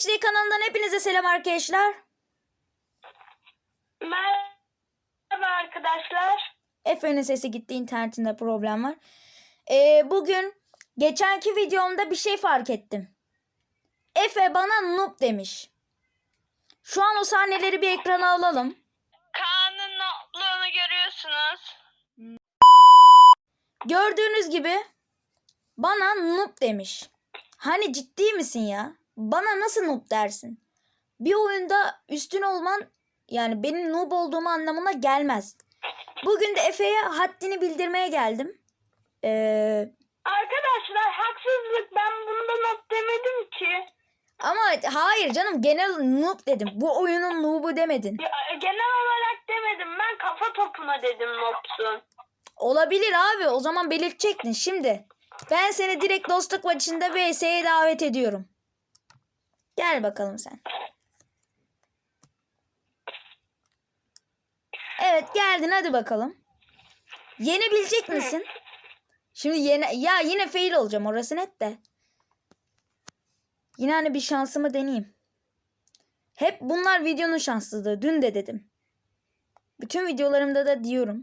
HD kanalından hepinize selam arkadaşlar. Merhaba arkadaşlar. Efe'nin sesi gitti internetinde problem var. Ee, bugün geçenki videomda bir şey fark ettim. Efe bana noob demiş. Şu an o sahneleri bir ekrana alalım. Kaan'ın notluğunu görüyorsunuz. Gördüğünüz gibi bana noob demiş. Hani ciddi misin ya? Bana nasıl noob dersin? Bir oyunda üstün olman yani benim noob olduğumu anlamına gelmez. Bugün de Efe'ye haddini bildirmeye geldim. Ee, Arkadaşlar haksızlık ben bunda not demedim ki. ama hayır canım genel noob dedim. Bu oyunun noob'u demedin. Ya, genel olarak demedim ben kafa topuna dedim notsun. Olabilir abi o zaman belirtecektin. Şimdi ben seni direkt dostluk maçında VS'ye davet ediyorum. Gel bakalım sen. Evet geldin hadi bakalım. Yenebilecek misin? Şimdi yene ya yine fail olacağım orası net de. Yine hani bir şansımı deneyeyim. Hep bunlar videonun şanssızlığı. Dün de dedim. Bütün videolarımda da diyorum.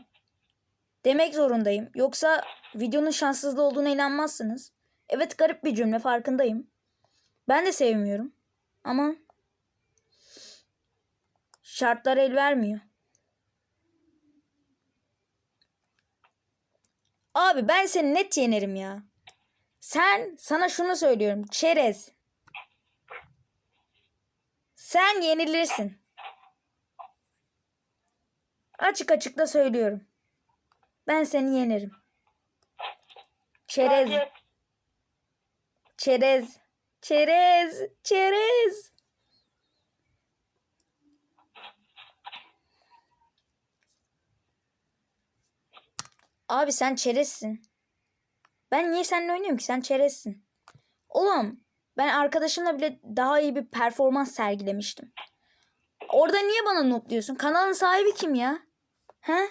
Demek zorundayım. Yoksa videonun şanssızlığı olduğuna inanmazsınız. Evet garip bir cümle farkındayım. Ben de sevmiyorum. Ama şartlar el vermiyor. Abi ben seni net yenerim ya. Sen sana şunu söylüyorum. Çerez. Sen yenilirsin. Açık açık da söylüyorum. Ben seni yenerim. Çerez. Çerez. Çerez. Çerez. Abi sen çerezsin. Ben niye seninle oynuyorum ki? Sen çerezsin. Oğlum ben arkadaşımla bile daha iyi bir performans sergilemiştim. Orada niye bana noob diyorsun? Kanalın sahibi kim ya? He?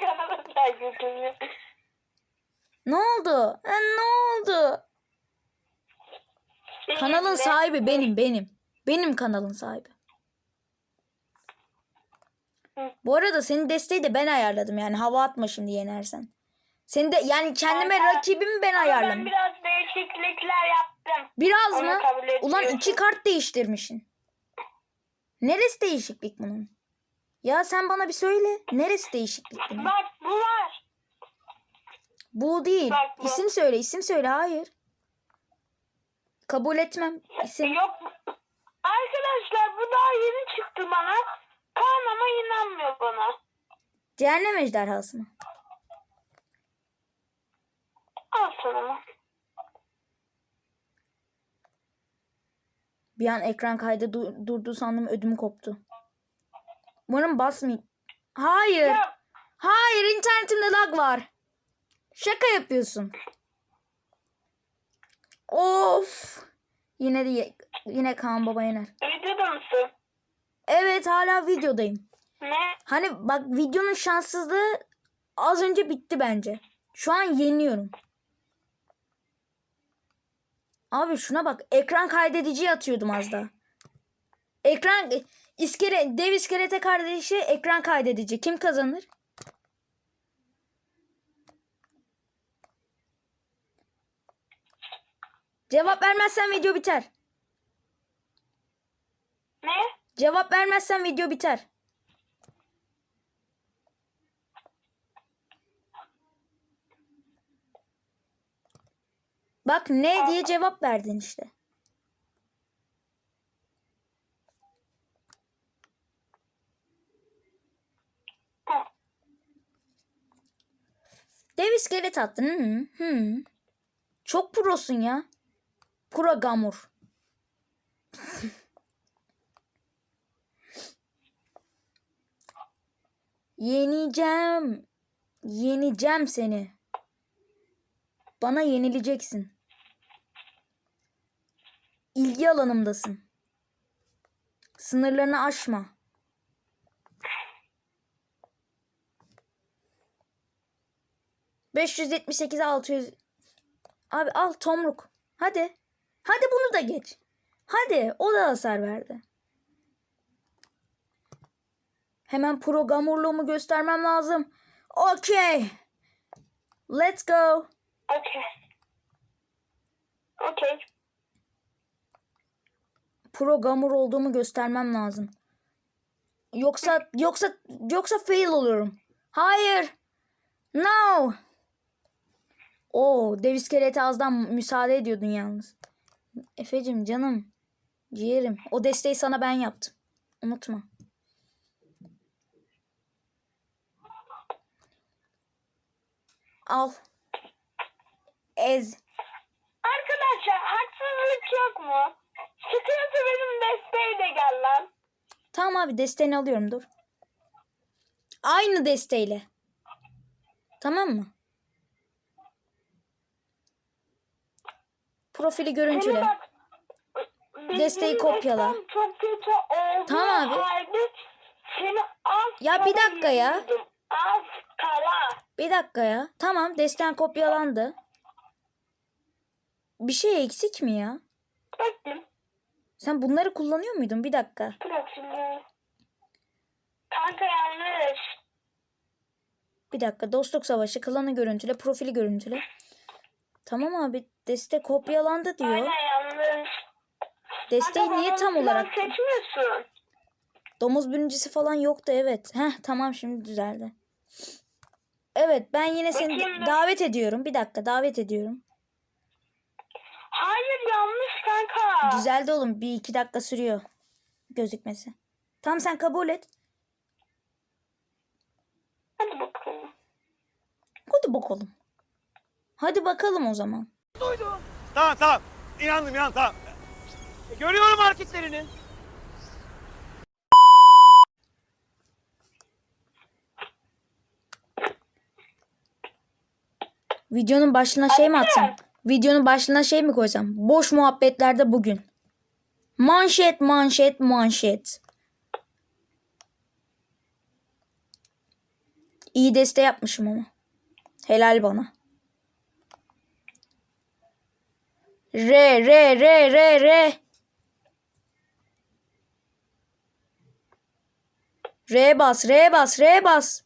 kanalın saygısını. Ne oldu? Ha, ne oldu? Kanalın sahibi benim benim. Benim kanalın sahibi. Hı. Bu arada senin desteği de ben ayarladım yani hava atma şimdi yenersen. Seni de yani kendime Kanka, rakibimi ben Ama ben ayarladım. biraz değişiklikler yaptım. Biraz Onu mı? Ulan iki kart değiştirmişsin. Neresi değişiklik bunun? Ya sen bana bir söyle. Neresi değişiklik bunun? Bak bu var. Bu değil. Bak bu. İsim söyle, isim söyle. Hayır. Kabul etmem. İsim. Yok. Arkadaşlar bu daha yeni çıktı bana. Kaan ama inanmıyor bana. Cehennem ejderhası mı? Al sana? Bir an ekran kaydı du- durdu sandım ödüm koptu. Umarım basmayayım. Hayır. Ya Hayır internetimde lag var. Şaka yapıyorsun. Of. Yine de yine Kaan Baba yener. videoda mısın? Evet hala videodayım. Ne? Hani bak videonun şanssızlığı az önce bitti bence. Şu an yeniyorum. Abi şuna bak. Ekran kaydediciyi atıyordum az daha. Ekran iskele, dev iskelete kardeşi ekran kaydedici. Kim kazanır? Cevap vermezsen video biter. Ne? Cevap vermezsen video biter. Bak ne diye cevap verdin işte. Dev iskelet attın. Hı hı. Çok prosun ya. Pro gamur. Yeneceğim. Yeneceğim seni. Bana yenileceksin. İlgi alanımdasın. Sınırlarını aşma. ...578 600... Abi al tomruk. Hadi. Hadi bunu da geç. Hadi o da hasar verdi. Hemen programörlüğümü göstermem lazım. Okey. Let's go. Okay. Okay. Programmer olduğumu göstermem lazım. Yoksa yoksa yoksa fail oluyorum. Hayır. No. Oo, dev iskelete azdan müsaade ediyordun yalnız. Efecim canım. Ciğerim. O desteği sana ben yaptım. Unutma. Al. Ez. Arkadaşlar haksızlık yok mu? Sıkıntı benim desteği de gel lan. Tamam abi desteğini alıyorum dur. Aynı desteğiyle. Tamam mı? Profili görüntüle. Desteği kopyala. Çok kötü oldu. Tamam abi. Seni az Ya bir dakika ya. yeniyordum. Az kala. Bir dakika ya. Tamam desten kopyalandı. Bir şey eksik mi ya? Bakın. Sen bunları kullanıyor muydun? Bir dakika. Bırak şimdi. Kanka yanlış. Bir dakika. Dostluk savaşı, klanı görüntüle, profili görüntüle. Tamam abi. Deste kopyalandı diyor. Aynen yanlış. Desteği Kanka, niye tam olarak... seçmiyorsun. Domuz birincisi falan yoktu evet. Heh tamam şimdi düzeldi. Evet ben yine seni Bakayım ben. davet ediyorum. Bir dakika davet ediyorum. Hayır yanlış kanka. Düzeldi oğlum. Bir iki dakika sürüyor gözükmesi. Tamam sen kabul et. Hadi bakalım. Hadi bakalım. Hadi bakalım o zaman. Tamam tamam. İnandım inan tamam. Görüyorum hareketlerini. Videonun başına şey mi atsam? Videonun başına şey mi koysam? Boş muhabbetlerde bugün. Manşet manşet manşet. İyi deste yapmışım ama. Helal bana. Re re re re re. R bas, R bas, R bas.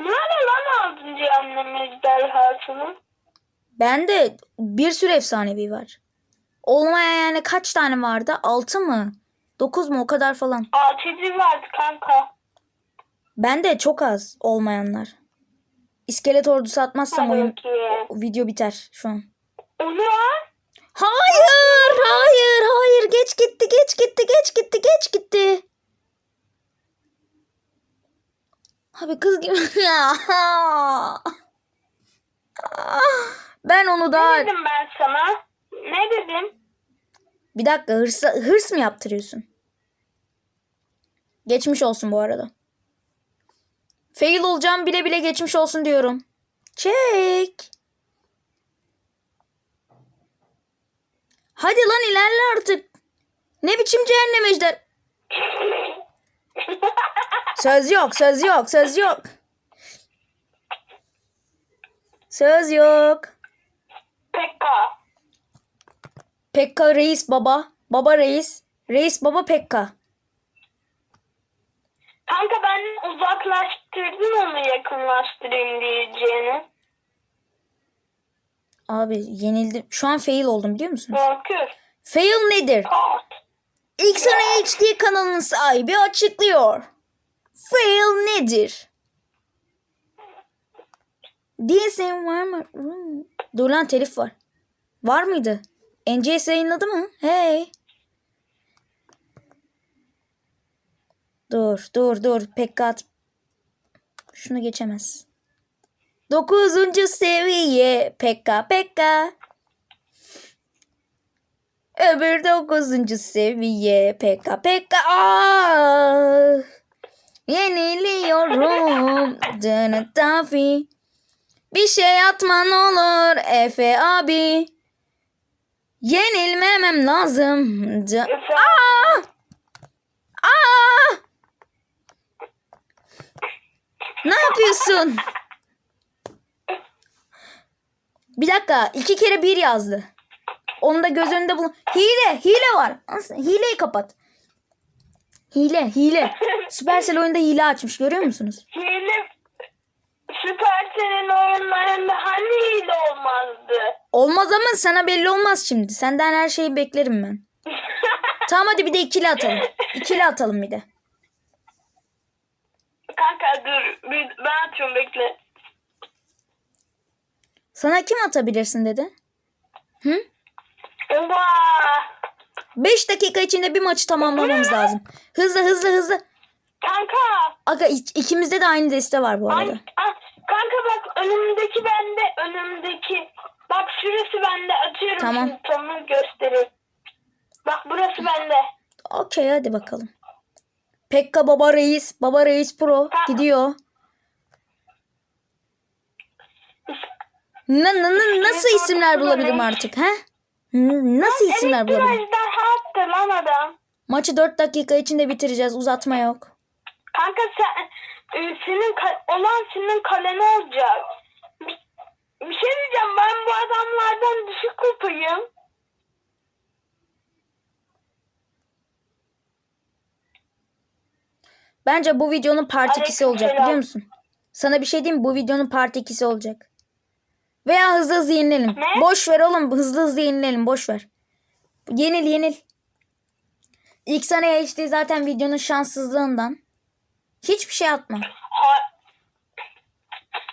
Nerede lan altıncı annem ejderhasını? Bende bir sürü efsanevi var. Olmayan yani kaç tane vardı? 6 mı? 9 mu? O kadar falan. Altıncı vardı kanka. Bende çok az olmayanlar. İskelet ordusu atmazsam oyun o video biter şu an. O ne lan? Hayır, hayır, hayır. Geç gitti, geç gitti, geç gitti, geç gitti. Abi kız gibi. Ya. ben onu Ne daha... dedim ben sana? Ne dedim? Bir dakika hırs, hırs mı yaptırıyorsun? Geçmiş olsun bu arada. Fail olacağım bile bile geçmiş olsun diyorum. Çek. Hadi lan ilerle artık. Ne biçim cehennem ejder? Söz yok, söz yok, söz yok. Söz yok. Pekka. Pekka reis baba. Baba reis. Reis baba Pekka. Kanka ben uzaklaştırdım onu yakınlaştırayım diyeceğini. Abi yenildim. Şu an fail oldum biliyor musun? Korkuyor. Fail nedir? Kat. Xana HD kanalının sahibi açıklıyor. Fail nedir? DSM var mı? Dur lan telif var. Var mıydı? NCS yayınladı mı? Hey. Dur dur dur. Pekkat. Şunu geçemez. Dokuzuncu seviye. Pekka pekka. Öbür dokuzuncu seviye. Pekka pekka. Ah! Yeniliyorum. Dını tafi. Bir şey atman olur Efe abi. Yenilmemem lazım. Ca- Aa! Aa! Ne yapıyorsun? Bir dakika. iki kere bir yazdı. Onu da göz önünde bulun. Hile. Hile var. Hileyi kapat. Hile. Hile. Supercell oyunda hile açmış. Görüyor musunuz? Hile Süpersel'in oyunlarında hani hile olmazdı? Olmaz ama sana belli olmaz şimdi. Senden her şeyi beklerim ben. Tamam hadi bir de ikili atalım. İkili atalım bir de. Kanka dur bir, ben atıyorum bekle. Sana kim atabilirsin dedi. Hı? Oba! 5 dakika içinde bir maçı tamamlamamız lazım. Hızlı hızlı hızlı. Kanka! Aga ik- ikimizde de aynı deste var bu Ay, arada. ah, kanka bak önümdeki bende önümdeki. Bak şurası bende atıyorum Tamam. şimdi tamamı göstereyim. Bak burası bende. Okey hadi bakalım. Pekka Baba Reis. Baba Reis Pro gidiyor. Na, na- na- nasıl isimler bulabilirim artık he? Nasıl isimler bulabilirim? ejderha lan adam. Maçı 4 dakika içinde bitireceğiz. Uzatma yok. Kanka sen e, senin olan senin kaleni olacak. Bir, bir şey diyeceğim ben bu adamlardan düşük kupayım. Bence bu videonun part 2'si Aleyküm olacak biliyor musun? Sana bir şey diyeyim mi? Bu videonun part 2'si olacak. Veya hızlı hızlı yenilelim. Ne? Boş ver oğlum. Hızlı hızlı yenilelim. Boş ver. Yenil yenil. İlk sana HD zaten videonun şanssızlığından. Hiçbir şey atma.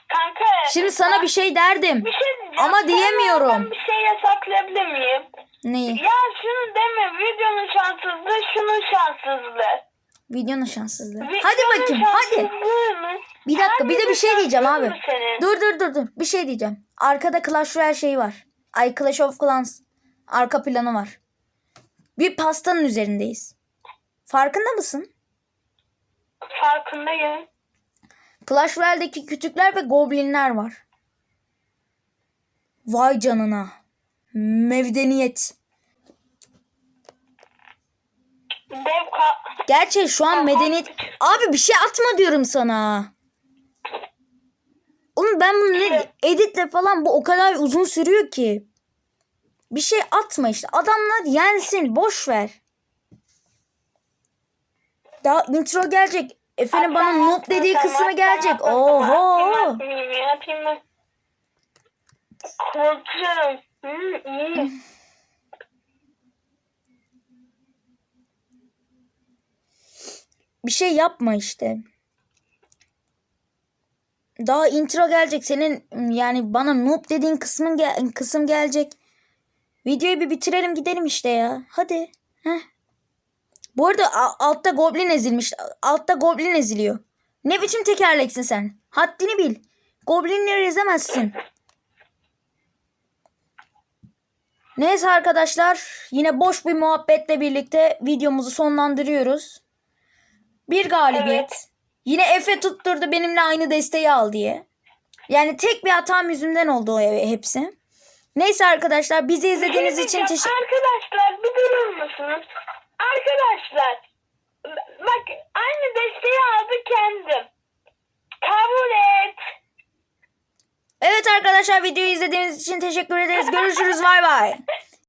Kanka. Şimdi sana bir şey derdim. bir şey. Ama diyemiyorum. Bir şey yasaklayabilir miyim? Neyi? Ya şunu deme videonun şanssızlığı şunun şanssızlığı. Videonun şanssızlığı. Hadi bakayım hadi. Bir dakika bir de bir şey diyeceğim abi. Dur dur dur dur. Bir şey diyeceğim. Arkada Clash Royale şeyi var. Ay Clash of Clans. Arka planı var. Bir pastanın üzerindeyiz. Farkında mısın? Farkındayım. Clash Royale'deki kütükler ve goblinler var. Vay canına. Mevdeniyet. Dev ka- Gerçi şu an medeniyet... Abi bir şey atma diyorum sana. Oğlum ben bunu ne editle falan bu o kadar uzun sürüyor ki. Bir şey atma işte. Adamlar yensin. Boş ver. Daha intro gelecek. Efendim bana noob dediği kısmı gelecek. Oho. Korkuyorum. İyi. Bir şey yapma işte. Daha intro gelecek. Senin yani bana noob dediğin kısmın gel kısım gelecek. Videoyu bir bitirelim gidelim işte ya. Hadi. Heh. Bu arada altta goblin ezilmiş. Altta goblin eziliyor. Ne biçim tekerleksin sen? Haddini bil. Goblinleri ezemezsin. Neyse arkadaşlar. Yine boş bir muhabbetle birlikte videomuzu sonlandırıyoruz. Bir galibiyet. Evet. Yine Efe tutturdu benimle aynı desteği al diye. Yani tek bir hatam yüzünden oldu o hepsi. Neyse arkadaşlar bizi izlediğiniz şey için teşekkür Arkadaşlar bir durur musunuz? Arkadaşlar bak aynı desteği aldı kendim. Kabul et. Evet arkadaşlar videoyu izlediğiniz için teşekkür ederiz. Görüşürüz. Bay bay.